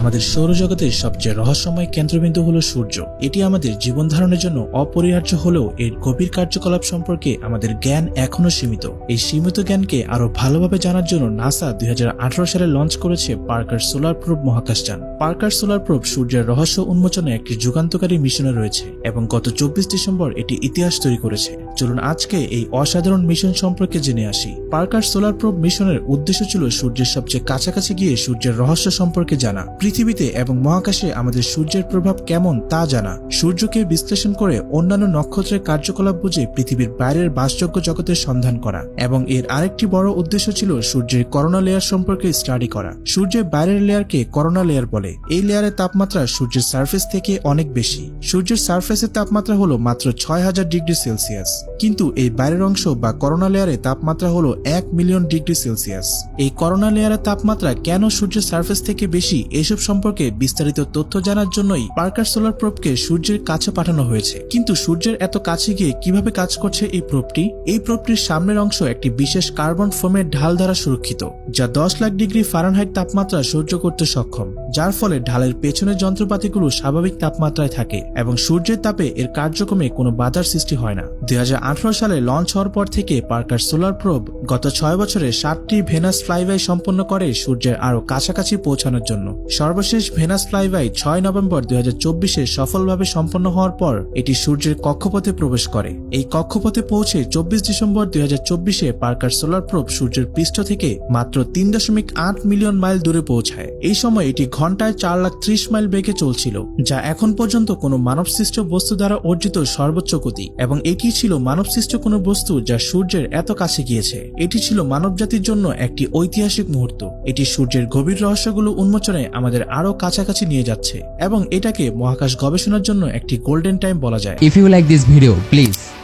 আমাদের সৌরজগতের সবচেয়ে রহস্যময় কেন্দ্রবিন্দু হলো সূর্য। এটি আমাদের জীবন ধারণের জন্য অপরিহার্য হলেও এর গভীর কার্যকলাপ সম্পর্কে আমাদের জ্ঞান এখনও সীমিত। এই সীমিত জ্ঞানকে আরও ভালোভাবে জানার জন্য নাসা দুই সালে লঞ্চ করেছে পার্কার সোলার প্রোব মহাকাশযান। পার্কার সোলার প্রোব সূর্যের রহস্য উন্মোচনে একটি যুগান্তকারী মিশনে রয়েছে এবং গত চব্বিশ ডিসেম্বর এটি ইতিহাস তৈরি করেছে। চলুন আজকে এই অসাধারণ মিশন সম্পর্কে জেনে আসি। পার্কার সোলার প্রোব মিশনের উদ্দেশ্য ছিল সূর্যের সবচেয়ে কাছাকাছি গিয়ে সূর্যের রহস্য সম্পর্কে জানা। পৃথিবীতে এবং মহাকাশে আমাদের সূর্যের প্রভাব কেমন তা জানা। সূর্যকে বিশ্লেষণ করে অন্যান্য নক্ষত্রের কার্যকলাপ বুঝে পৃথিবীর বাইরের বাসযোগ্য জগতের সন্ধান করা এবং এর আরেকটি বড় উদ্দেশ্য ছিল সূর্যের করোনা লেয়ার সম্পর্কে স্টাডি করা। সূর্যের বাইরের লেয়ারকে করোনা লেয়ার বলে। এই লেয়ারের তাপমাত্রা সূর্যের সার্ফেস থেকে অনেক বেশি। সূর্যের সার্ফেসের তাপমাত্রা হলো মাত্র ছয় হাজার ডিগ্রি সেলসিয়াস। কিন্তু এই বাইরের অংশ বা করোনা লেয়ারে তাপমাত্রা হলো এক মিলিয়ন ডিগ্রি সেলসিয়াস। এই করোনা লেয়ারের তাপমাত্রা কেন সূর্যের সার্ফেস থেকে বেশি এসব সম্পর্কে বিস্তারিত তথ্য জানার জন্যই পার্কার সোলার প্রোবকে সূর্যের কাছে পাঠানো হয়েছে। কিন্তু সূর্যের এত কাছে গিয়ে কীভাবে কাজ করছে এই প্রোবটি এই প্রোবটির সামনের অংশ একটি বিশেষ কার্বন ফোমের ঢাল দ্বারা সুরক্ষিত, যা দশ লাখ ডিগ্রি ফারেনহাইট তাপমাত্রা সহ্য করতে সক্ষম, যার ফলে ঢালের পেছনের যন্ত্রপাতিগুলো স্বাভাবিক তাপমাত্রায় থাকে এবং সূর্যের তাপে এর কার্যক্রমে কোনো বাধার সৃষ্টি হয় না। দুই হাজার আঠারো সালে লঞ্চ হওয়ার পর থেকে পার্কার সোলার প্রোব গত ছয় বছরে সাতটি ভেনাস ফ্লাইবাই সম্পন্ন করে সূর্যের আরও কাছাকাছি পৌঁছানোর জন্য। সর্বশেষ ভেনাস ফ্লাইবাই ছয় নভেম্বর দুই চব্বিশে সফলভাবে সম্পন্ন হওয়ার পর এটি সূর্যের কক্ষপথে প্রবেশ করে। এই কক্ষপথে পৌঁছে চব্বিশ ডিসেম্বর দুই চব্বিশে পার্কার সোলার প্রোব সূর্যের পৃষ্ঠ থেকে মাত্র তিন দশমিক আট মিলিয়ন মাইল দূরে পৌঁছায়। এই সময় এটি ঘন্টায় চার লাখ ত্রিশ মাইল বেগে চলছিল, যা এখন পর্যন্ত কোনো মানবসৃষ্ট বস্তু দ্বারা অর্জিত সর্বোচ্চ গতি, এবং এটি ছিল মানবসৃষ্ট কোনো বস্তু যা সূর্যের এত কাছে গিয়েছে। এটি ছিল মানবজাতির জন্য একটি ঐতিহাসিক মুহূর্ত। এটি সূর্যের গভীর রহস্যগুলো উন্মোচনে আমাদের আরও কাছাকাছি নিয়ে যাচ্ছে এবং এটাকে মহাকাশ গবেষণার জন্য একটি গোল্ডেন টাইম বলা যায়। If you like this video please